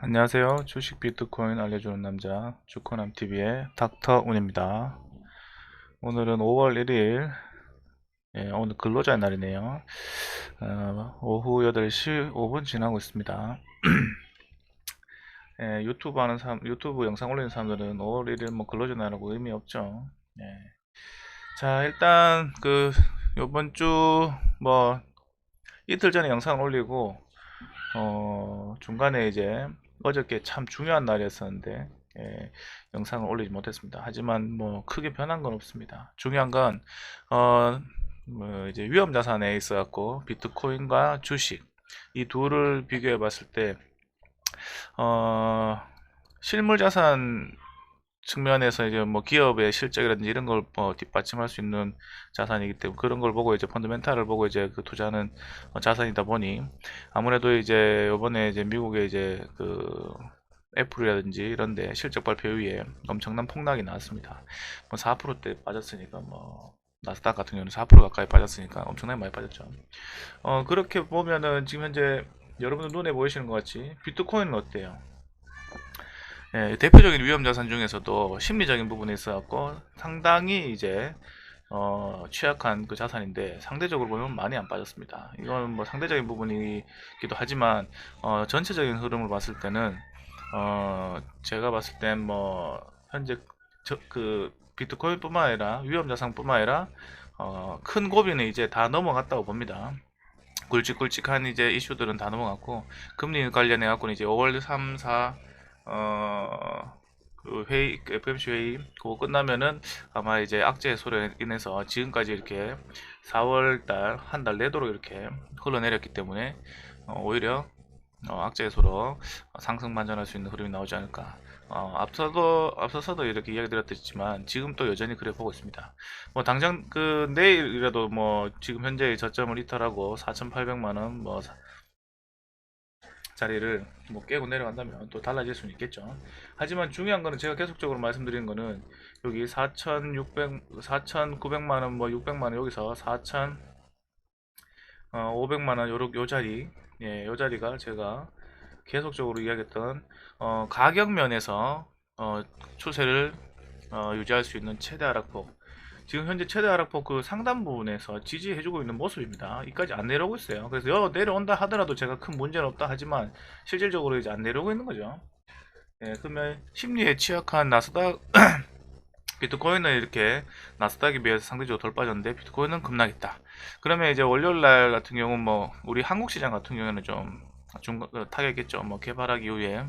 안녕하세요. 주식 비트코인 알려주는 남자 주코남TV의 닥터운입니다. 오늘은 5월 1일, 예, 오늘 근로자의 날이네요. 어, 오후 8시 5분 지나고 있습니다. 예, 유튜브 하는 사람, 유튜브 영상 올리는 사람들은 5월 1일 뭐 근로자 날하고 의미 없죠. 예. 자, 일단 그 요번 주 뭐 이틀 전에 영상을 올리고 어, 중간에 이제 어저께 참 중요한 날이었었는데 예, 영상을 올리지 못했습니다. 하지만 뭐 크게 변한 건 없습니다. 중요한 건 어, 뭐 이제 위험 자산에 있어 갖고 비트코인과 주식 이 둘을 비교해 봤을 때 어, 실물 자산 측면에서 이제 뭐 기업의 실적이라든지 이런 걸 뭐 뒷받침할 수 있는 자산이기 때문에 그런 걸 보고 이제 펀드멘탈을 보고 이제 그 투자하는 어, 자산이다 보니 아무래도 이제 이번에 이제 미국의 이제 그 애플이라든지 이런데 실적 발표 이후에 엄청난 폭락이 나왔습니다. 뭐 4%대 빠졌으니까 뭐 나스닥 같은 경우는 4% 가까이 빠졌으니까 엄청나게 많이 빠졌죠. 어 그렇게 보면은 지금 현재 여러분들 눈에 보이시는 것 같이 비트코인은 어때요? 예, 대표적인 위험 자산 중에서도 심리적인 부분에 있어갖고 상당히 이제 어, 취약한 그 자산인데 상대적으로 보면 많이 안 빠졌습니다. 이건 뭐 상대적인 부분이기도 하지만 어, 전체적인 흐름을 봤을 때는 어, 제가 봤을 땐 뭐 현재 저, 그 비트코인뿐만 아니라 위험 자산뿐만 아니라 어, 큰 고비는 이제 다 넘어갔다고 봅니다. 굵직굵직한 이제 이슈들은 다 넘어갔고 금리 관련해 갖고는 이제 5월 3, 4 어, 그 회의, 그 FMC 회의, 그거 끝나면은 아마 이제 악재 해소로 인해서 지금까지 이렇게 4월 달, 한 달 내도록 이렇게 흘러내렸기 때문에 어, 오히려 어, 악재 해소로 상승 반전할 수 있는 흐름이 나오지 않을까. 어, 앞서도, 앞서서도 이렇게 이야기 드렸지만 지금 또 여전히 그래 보고 있습니다. 뭐 당장 그 내일이라도 뭐 지금 현재의 저점을 이탈하고 4,800만원 뭐 자리를 뭐 깨고 내려간다면 또 달라질 수는 있겠죠. 하지만 중요한 거는 제가 계속적으로 말씀드리는 거는 여기 4,600, 4,900만 원, 뭐 600만 원 여기서 4,500만 원 요렇 요 자리, 예, 요 자리가 제가 계속적으로 이야기했던 어, 가격 면에서 어, 추세를 어, 유지할 수 있는 최대 하락폭 지금 현재 최대 하락폭 그 상단 부분에서 지지해주고 있는 모습입니다. 이까지 안 내려오고 있어요. 그래서 여 내려온다 하더라도 제가 큰 문제는 없다 하지만 실질적으로 이제 안 내려오고 있는 거죠. 예, 그러면 심리에 취약한 나스닥 비트코인은 이렇게 나스닥에 비해서 상대적으로 덜 빠졌는데 비트코인은 급락했다. 그러면 이제 월요일 날 같은 경우는 뭐 우리 한국 시장 같은 경우에는 좀 중간 어, 타격했죠. 뭐 개발하기 이후에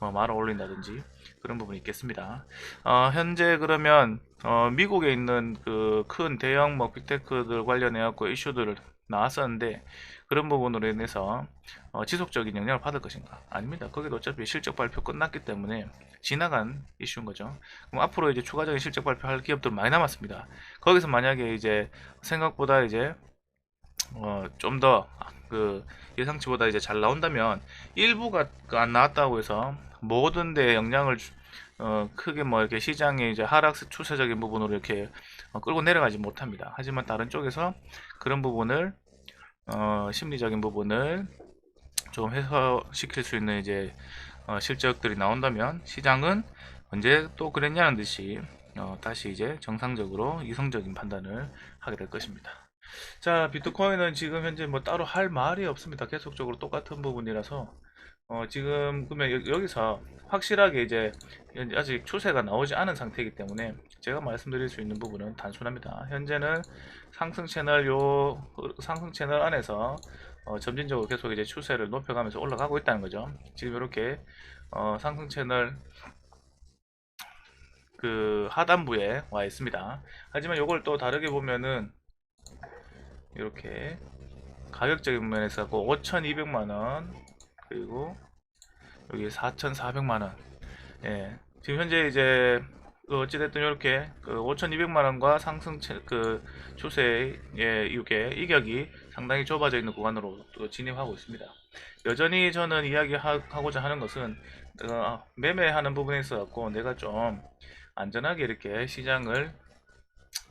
뭐 말을 올린다든지 그런 부분이 있겠습니다. 어, 현재 그러면 어, 미국에 있는 그 큰 대형 뭐 빅테크들 관련해 갖고 이슈들을 나왔었는데 그런 부분으로 인해서 어, 지속적인 영향을 받을 것인가? 아닙니다. 거기도 어차피 실적 발표 끝났기 때문에 지나간 이슈인 거죠. 그럼 앞으로 이제 추가적인 실적 발표할 기업들 많이 남았습니다. 거기서 만약에 이제 생각보다 이제 어, 좀 더 그 예상치보다 이제 잘 나온다면 일부가 그안 나왔다고 해서 모든 데 영향을 주- 어, 크게 뭐 이렇게 시장의 이제 하락 추세적인 부분으로 이렇게 어, 끌고 내려가지 못합니다. 하지만 다른 쪽에서 그런 부분을 어, 심리적인 부분을 좀 해소시킬 수 있는 이제 어, 실적들이 나온다면 시장은 언제 또 그랬냐는 듯이 어, 다시 이제 정상적으로 이성적인 판단을 하게 될 것입니다. 자, 비트코인은 지금 현재 뭐 따로 할 말이 없습니다. 계속적으로 똑같은 부분이라서 어, 지금 그러면 여- 여기서 확실하게 이제 아직 추세가 나오지 않은 상태이기 때문에 제가 말씀드릴 수 있는 부분은 단순합니다. 현재는 상승 채널 요 상승 채널 안에서 어, 점진적으로 계속 이제 추세를 높여가면서 올라가고 있다는 거죠. 지금 이렇게 어, 상승 채널 그 하단부에 와 있습니다. 하지만 이걸 또 다르게 보면은 이렇게 가격적인 면에서 5,200만 원 그리고 여기 4,400만 원. 예. 지금 현재 이제 그 어찌됐든 이렇게 그 5,200만 원과 상승 채- 그 추세의 이게 이격이 상당히 좁아져 있는 구간으로 또 진입하고 있습니다. 여전히 저는 이야기하고자 하는 것은 어, 매매하는 부분에 있어 갖고 내가 좀 안전하게 이렇게 시장을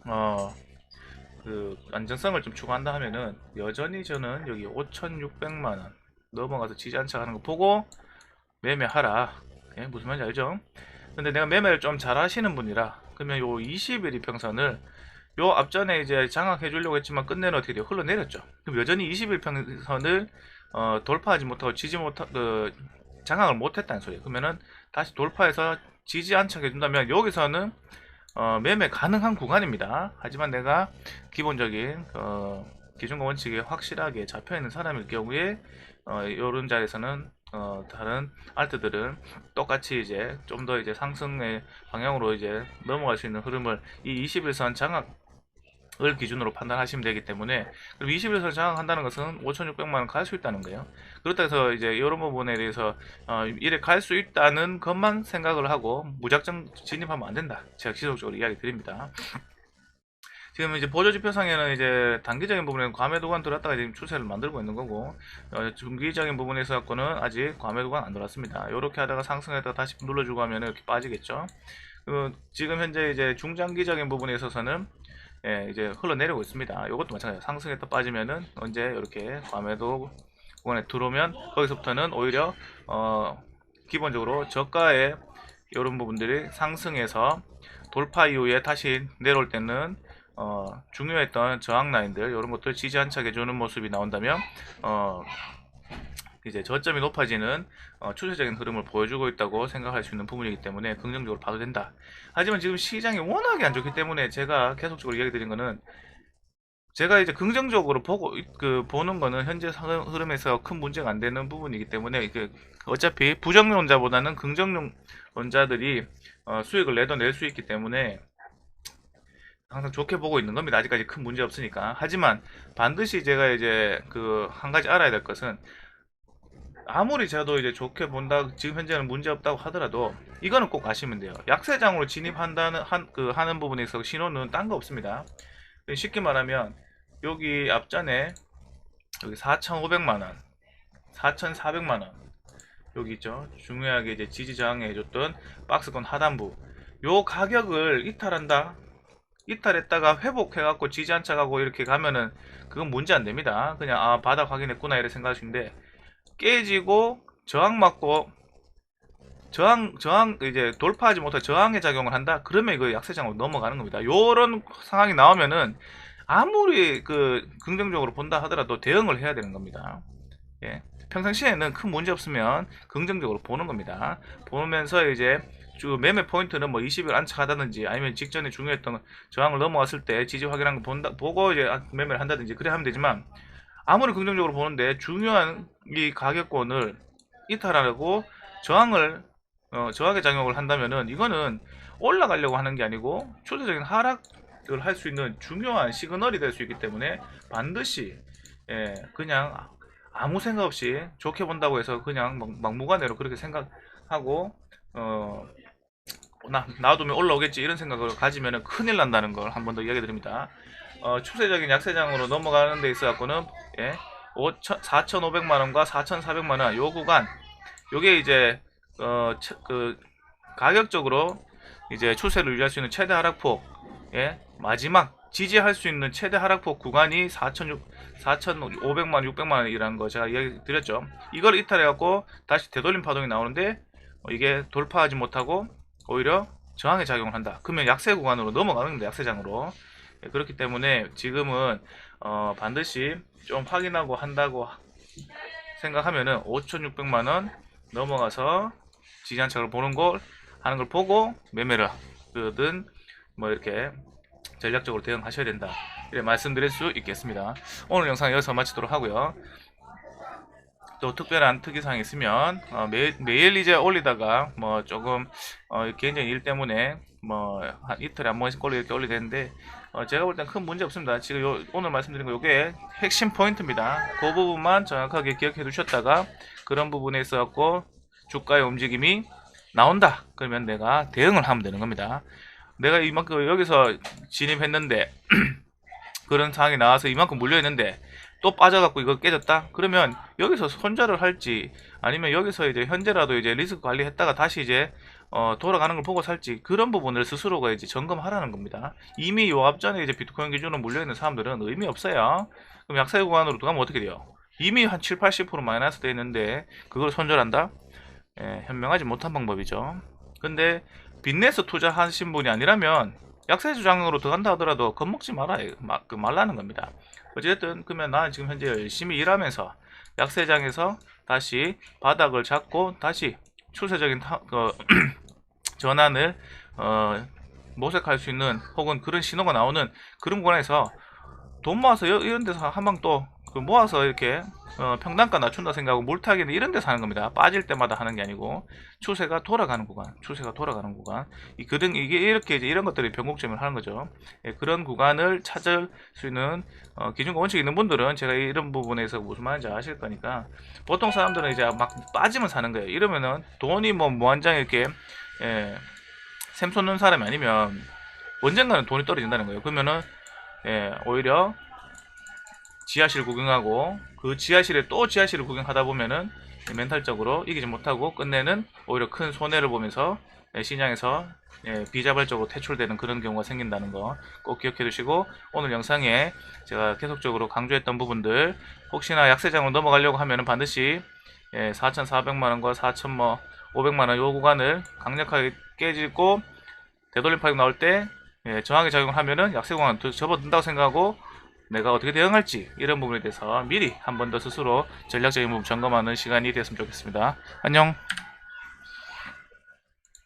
어, 그 안전성을 좀 추구한다 하면은 여전히 저는 여기 5,600만 원 넘어가서 지지안착 하는 거 보고 매매하라. 예, 무슨 말인지 알죠? 근데 내가 매매를 좀 잘 하시는 분이라 그러면 요 20일 이평선을 요 앞전에 이제 장악해 주려고 했지만 끝내는 어떻게 돼요? 흘러내렸죠. 그럼 여전히 20일 평선을 어, 돌파하지 못하고 지지 못하 그 장악을 못했다는 소리예요. 그러면은 다시 돌파해서 지지 안착해 준다면 여기서는 어, 매매 가능한 구간입니다. 하지만 내가 기본적인 어, 기준과 원칙에 확실하게 잡혀 있는 사람일 경우에 어, 이런 자리에서는 어, 다른 알트들은 똑같이 이제 좀 더 이제 상승의 방향으로 이제 넘어갈 수 있는 흐름을 이 21선 장악 을 기준으로 판단하시면 되기 때문에 그럼 21선 장악한다는 것은 5,600만 원 갈 수 있다는 거예요. 그렇다 해서 이제 이런 부분에 대해서 어, 이래 갈 수 있다는 것만 생각을 하고 무작정 진입하면 안 된다. 제가 지속적으로 이야기 드립니다. 지금 이제 보조 지표상에는 이제 단기적인 부분에는 과매도관 들어왔다가 지금 추세를 만들고 있는 거고 어, 중기적인 부분에서 갖고는 아직 과매도관 안 들어왔습니다. 이렇게 하다가 상승했다가 다시 눌러주고 하면 이렇게 빠지겠죠. 그 지금 현재 이제 중장기적인 부분에 있어서는 예, 이제 흘러내리고 있습니다. 이것도 마찬가지예요. 상승했다 빠지면은 언제 이렇게 과매도 구간에 들어오면 거기서부터는 오히려 어, 기본적으로 저가의 이런 부분들이 상승해서 돌파 이후에 다시 내려올 때는 어, 중요했던 저항 라인들 이런 것들 지지 안착해 주는 모습이 나온다면 어, 이제 저점이 높아지는 어, 추세적인 흐름을 보여주고 있다고 생각할 수 있는 부분이기 때문에 긍정적으로 봐도 된다. 하지만 지금 시장이 워낙에 안 좋기 때문에 제가 계속적으로 이야기 드린 거는 제가 이제 긍정적으로 보고 그 보는 거는 현재 상- 흐름에서 큰 문제가 안 되는 부분이기 때문에 이게 어차피 부정론자보다는 긍정론자들이 어, 수익을 내도 낼 수 있기 때문에 항상 좋게 보고 있는 겁니다. 아직까지 큰 문제 없으니까. 하지만 반드시 제가 이제 그 한 가지 알아야 될 것은 아무리 저도 이제 좋게 본다 지금 현재는 문제 없다고 하더라도 이거는 꼭 아시면 돼요. 약세장으로 진입한다는 한 그 하는 부분에 있어 신호는 딴 거 없습니다. 쉽게 말하면 여기 앞전에 여기 4,500만 원, 4,400만 원 여기 있죠. 중요하게 이제 지지 저항해 줬던 박스권 하단부 요 가격을 이탈한다. 이탈했다가 회복해갖고 지지 안착하고 이렇게 가면은 그건 문제 안 됩니다. 그냥 아 바닥 확인했구나 이렇게 생각하시는데 깨지고 저항 맞고 저항 저항 이제 돌파하지 못해 저항의 작용을 한다. 그러면 이거 약세장으로 넘어가는 겁니다. 요런 상황이 나오면은 아무리 그 긍정적으로 본다 하더라도 대응을 해야 되는 겁니다. 예. 평상시에는 큰 문제 없으면 긍정적으로 보는 겁니다. 보면서 이제 주 매매 포인트는 뭐 20일 안착하다든지 아니면 직전에 중요했던 저항을 넘어왔을 때 지지 확인한 거 본다 보고 이제 매매를 한다든지 그래 하면 되지만 아무리 긍정적으로 보는데 중요한 이 가격권을 이탈하고 저항을 어, 저항의 작용을 한다면은 이거는 올라가려고 하는 게 아니고 초대적인 하락을 할 수 있는 중요한 시그널이 될 수 있기 때문에 반드시 예, 그냥 아무 생각 없이 좋게 본다고 해서 그냥 막, 막무가내로 그렇게 생각하고 어, 나, 놔두면 올라오겠지 이런 생각을 가지면 큰일 난다는 걸 한 번 더 이야기 드립니다. 어, 추세적인 약세장으로 넘어가는 데 있어 갖고는 예, 5천, 4,500만 원과 4,400만 원 요 구간 요게 이제 어, 처- 그 가격적으로 이제 추세를 유지할 수 있는 최대 하락폭 예, 마지막 지지할 수 있는 최대 하락폭 구간이 4,600 4,500만 600만 원이라는 거 제가 이야기 드렸죠. 이걸 이탈해 갖고 다시 되돌림 파동이 나오는데 어, 이게 돌파하지 못하고 오히려 저항의 작용을 한다. 그러면 약세 구간으로 넘어가는 겁니다. 약세장으로. 예, 그렇기 때문에 지금은 어, 반드시 좀 확인하고 한다고 생각하면은 5,600만 원 넘어가서 지지한착을 보는 걸 하는 걸 보고 매매를 하든 뭐 이렇게 전략적으로 대응하셔야 된다. 이렇게 말씀드릴 수 있겠습니다. 오늘 영상 여기서 마치도록 하고요. 또 특별한 특이사항이 있으면 어, 매, 매일 이제 올리다가 뭐 조금 어, 개인적인 일 때문에 뭐 한 이틀에 한 번씩 올리 이렇게 올리되는데 어, 제가 볼 땐 큰 문제 없습니다. 지금 요, 오늘 말씀드린 거 요게 핵심 포인트입니다. 그 부분만 정확하게 기억해 두셨다가 그런 부분에 있어 갖고 주가의 움직임이 나온다. 그러면 내가 대응을 하면 되는 겁니다. 내가 이만큼 여기서 진입했는데 그런 상황이 나와서 이만큼 물려 있는데 또 빠져갖고 이거 깨졌다? 그러면 여기서 손절을 할지 아니면 여기서 이제 현재라도 이제 리스크 관리했다가 다시 이제 어, 돌아가는 걸 보고 살지 그런 부분을 스스로가 이제 점검하라는 겁니다. 이미 요 앞전에 이제 비트코인 기준으로 물려 있는 사람들은 의미 없어요. 그럼 약세 구간으로 들어가면 어떻게 돼요? 이미 한 7, 80% 마이너스 돼 있는데 그걸 손절한다? 예, 현명하지 못한 방법이죠. 근데 빚내서 투자하신 분이 아니라면 약세 주장으로 들어간다 하더라도 겁먹지 말아 마, 그 말라는 겁니다. 어쨌든 그러면 나는 지금 현재 열심히 일하면서 약세장에서 다시 바닥을 잡고 다시 추세적인 타, 그, 전환을 어, 모색할 수 있는 혹은 그런 신호가 나오는 그런 권에서 돈 모아서 여- 이런 데서 한 방또그 모아서 이렇게 어, 평단가 낮춘다 생각하고 물타기는 이런 데서 하는 겁니다. 빠질 때마다 하는 게 아니고 추세가 돌아가는 구간, 추세가 돌아가는 구간. 이 그등 이게 이렇게 이제 이런 것들이 변곡점을 하는 거죠. 예, 그런 구간을 찾을 수 있는 어, 기준과 원칙이 있는 분들은 제가 이런 부분에서 무슨 말인지 아실 거니까 보통 사람들은 이제 막 빠지면 사는 거예요. 이러면은 돈이 뭐 무한장 이렇게 예, 샘 솟는 사람이 아니면 언젠가는 돈이 떨어진다는 거예요. 그러면은 예, 오히려 지하실 구경하고 그 지하실에 또 지하실을 구경하다 보면은 멘탈적으로 이기지 못하고 끝내는 오히려 큰 손해를 보면서 예, 시장에서 예, 비자발적으로 퇴출되는 그런 경우가 생긴다는 거 꼭 기억해 두시고 오늘 영상에 제가 계속적으로 강조했던 부분들 혹시나 약세장으로 넘어가려고 하면은 반드시 예, 4,400만원과 4,500만원 요 구간을 강력하게 깨지고 되돌림 파격 나올 때 예, 저항의 작용을 하면은 약세 구간 접어든다고 생각하고 내가 어떻게 대응할지 이런 부분에 대해서 미리 한 번 더 스스로 전략적인 부분 점검하는 시간이 됐으면 좋겠습니다. 안녕.